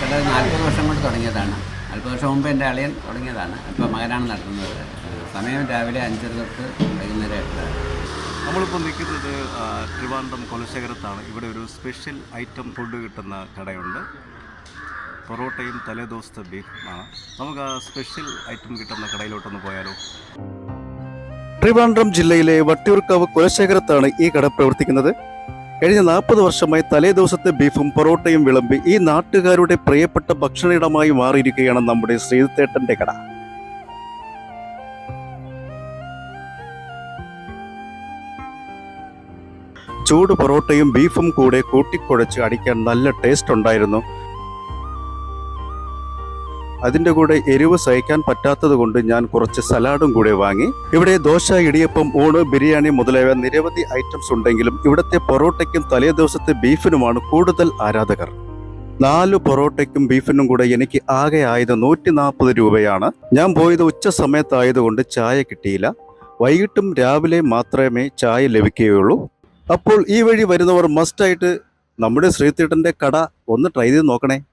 കട നാൽപ്പത് വർഷം കൊണ്ട് തുടങ്ങിയതാണ്. നാൽപ്പത് വർഷം മുമ്പ് എന്റെ അളിയൻ തുടങ്ങിയതാണ്. ഇപ്പോൾ മകനാണ് നടത്തുന്നത്. സമയം രാവിലെ അഞ്ചര തൊട്ട് വൈകുന്നേരം എട്ട് നമ്മളിപ്പോൾ നിൽക്കുന്നത് തിരുവനന്തപുരം ട്രിവാൻഡ്രം കുലശേഖരത്താണ്. ഇവിടെ ഒരു സ്പെഷ്യൽ ഐറ്റം ഫുഡ് കിട്ടുന്ന കടയുണ്ട്. പൊറോട്ടയും തലേദോസത്തെ ബീഫുമാണ്. നമുക്ക് ആ സ്പെഷ്യൽ ഐറ്റം കിട്ടുന്ന കടയിലോട്ടൊന്ന് പോയാലോ? ട്രിവാൻഡ്രം ജില്ലയിലെ വട്ടിയൂർക്കാവ് കുലശേഖരത്താണ് ഈ കട പ്രവർത്തിക്കുന്നത്. കഴിഞ്ഞ നാൽപ്പത് വർഷമായി തലേ ദിവസത്തെ ബീഫും പൊറോട്ടയും വിളമ്പി ഈ നാട്ടുകാരുടെ പ്രിയപ്പെട്ട ഭക്ഷണയിടമായി മാറിയിരിക്കുകയാണ് നമ്മുടെ ശ്രീതേട്ടന്റെ കട. ചൂട് പൊറോട്ടയും ബീഫും കൂടെ കൂട്ടിക്കുഴച്ച് അടിക്കാൻ നല്ല ടേസ്റ്റ് ഉണ്ടായിരുന്നു. അതിന്റെ കൂടെ എരിവ് സഹിക്കാൻ പറ്റാത്തത് കൊണ്ട് ഞാൻ കുറച്ച് സലാഡും കൂടെ വാങ്ങി. ഇവിടെ ദോശ ഇടിയപ്പം ഊണ് ബിരിയാണി മുതലായ നിരവധി ഐറ്റംസ് ഉണ്ടെങ്കിലും ഇവിടുത്തെ പൊറോട്ടയ്ക്കും തലേ ദിവസത്തെ ബീഫിനുമാണ് കൂടുതൽ ആരാധകർ. നാല് പൊറോട്ടയ്ക്കും ബീഫിനും കൂടെ എനിക്ക് ആകെ ആയത് നൂറ്റി നാൽപ്പത് രൂപയാണ്. ഞാൻ പോയത് ഉച്ച സമയത്തായതുകൊണ്ട് ചായ കിട്ടിയില്ല. വൈകിട്ടും രാവിലെ മാത്രമേ ചായ ലഭിക്കുകയുള്ളൂ. അപ്പോൾ ഈ വഴി വരുന്നവർ മസ്റ്റായിട്ട് നമ്മുടെ ശ്രീതീട്ടന്റെ കട ഒന്ന് ട്രൈ ചെയ്ത് നോക്കണേ.